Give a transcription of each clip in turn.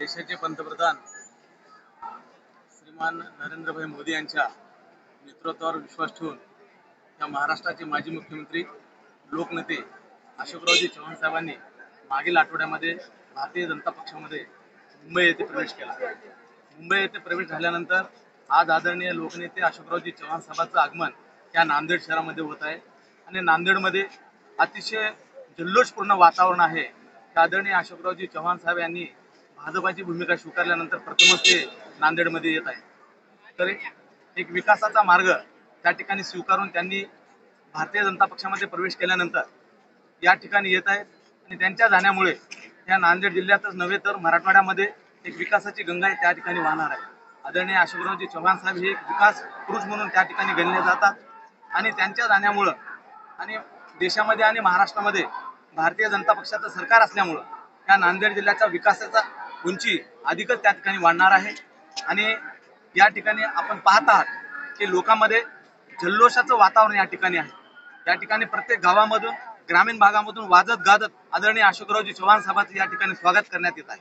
देशाचे पंतप्रधान श्रीमान नरेंद्रभाई मोदी यांच्या नेतृत्वावर विश्वास ठेवून या महाराष्ट्राचे माजी मुख्यमंत्री लोकनेते अशोकरावजी चव्हाण साहेबांनी मागील आठवड्यामध्ये भारतीय जनता पक्षामध्ये मुंबई येथे प्रवेश केला. मुंबई येथे प्रवेश झाल्यानंतर आज आदरणीय लोकनेते अशोकरावजी चव्हाण साहेबांचं आगमन या नांदेड शहरामध्ये होत आहे. आणि नांदेडमध्ये अतिशय जल्लोषपूर्ण वातावरण आहे. आदरणीय अशोकरावजी चव्हाण साहेब यांनी भाजपाची भूमिका स्वीकारल्यानंतर प्रथमच ते नांदेडमध्ये येत आहे तर एक विकासाचा मार्ग त्या ठिकाणी स्वीकारून त्यांनी भारतीय जनता पक्षामध्ये प्रवेश केल्यानंतर या ठिकाणी येत आहेत आणि त्यांच्या जाण्यामुळे या नांदेड जिल्ह्यातच नव्हे तर मराठवाड्यामध्ये एक विकासाची गंगा आहे त्या ठिकाणी वाहणार आहे. आदरणीय अशोकरावजी चव्हाण साहेब हे एक विकास पुरुष म्हणून त्या ठिकाणी गणले जातात आणि त्यांच्या जाण्यामुळं आणि देशामध्ये आणि महाराष्ट्रामध्ये भारतीय जनता पक्षाचं सरकार असल्यामुळं या नांदेड जिल्ह्याचा विकासाचा उंची अधिकच त्या ठिकाणी वाढणार आहे. आणि या ठिकाणी आपण पाहत आहात की लोकांमध्ये जल्लोषाचं वातावरण या ठिकाणी आहे. या ठिकाणी प्रत्येक गावामधून ग्रामीण भागामधून वाजत गाजत आदरणीय अशोकरावजी चव्हाण साहेबांचं या ठिकाणी स्वागत करण्यात येत आहे.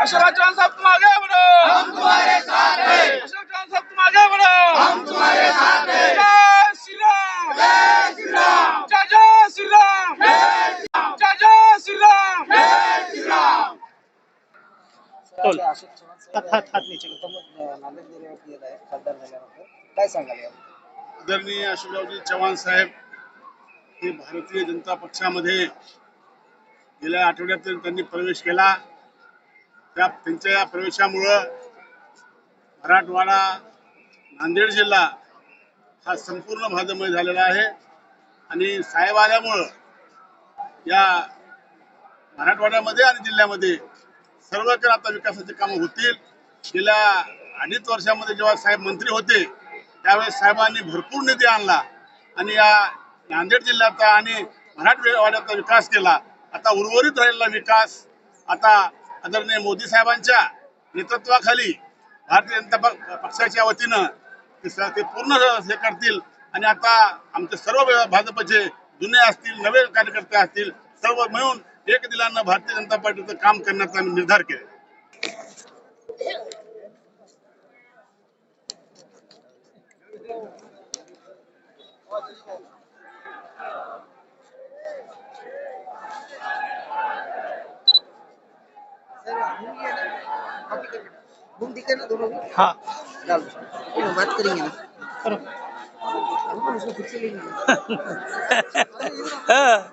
अशोकराव चव्हाण साहेब मागे चव्हाण साहेब नांदेड जिल्ह्यावरती येत खासदार झाल्यानंतर काय सांगाल यावर आदरणीय अशोकरावजी चव्हाण साहेब हे भारतीय जनता पक्षामध्ये गेल्या आठवड्यात त्यांनी प्रवेश केला. त्या त्यांच्या या प्रवेशामुळं मराठवाडा नांदेड जिल्हा हा संपूर्ण भाजपमय झालेला आहे. आणि साहेब आल्यामुळं या मराठवाड्यामध्ये आणि जिल्ह्यामध्ये सर्वत्र आता विकासाची कामं होतील. गेल्या अडीच वर्षामध्ये जेव्हा साहेब मंत्री होते त्यावेळेस साहेबांनी भरपूर निधी आणला. आणि या नांदेड जिल्ह्याचा आणि मराठवाड्याचा विकास केला. आता उर्वरित राहिलेला विकास आता आदरणीय मोदी साहेबांच्या नेतृत्वाखाली भारतीय जनता प- पक्षाच्या वतीनं ते ते पूर्ण हे करतील. आणि आता आमचे सर्व भाजपचे जुने असतील नवे कार्यकर्ते असतील सर्व मिळून एक दिलानं भारतीय जनता पार्टीचं काम करण्याचा आम्ही निर्धार केला घूम दिखे ना दोनों हाँ। डाल बात करेंगे ना करो उसको खुद से लेंगे हाँ।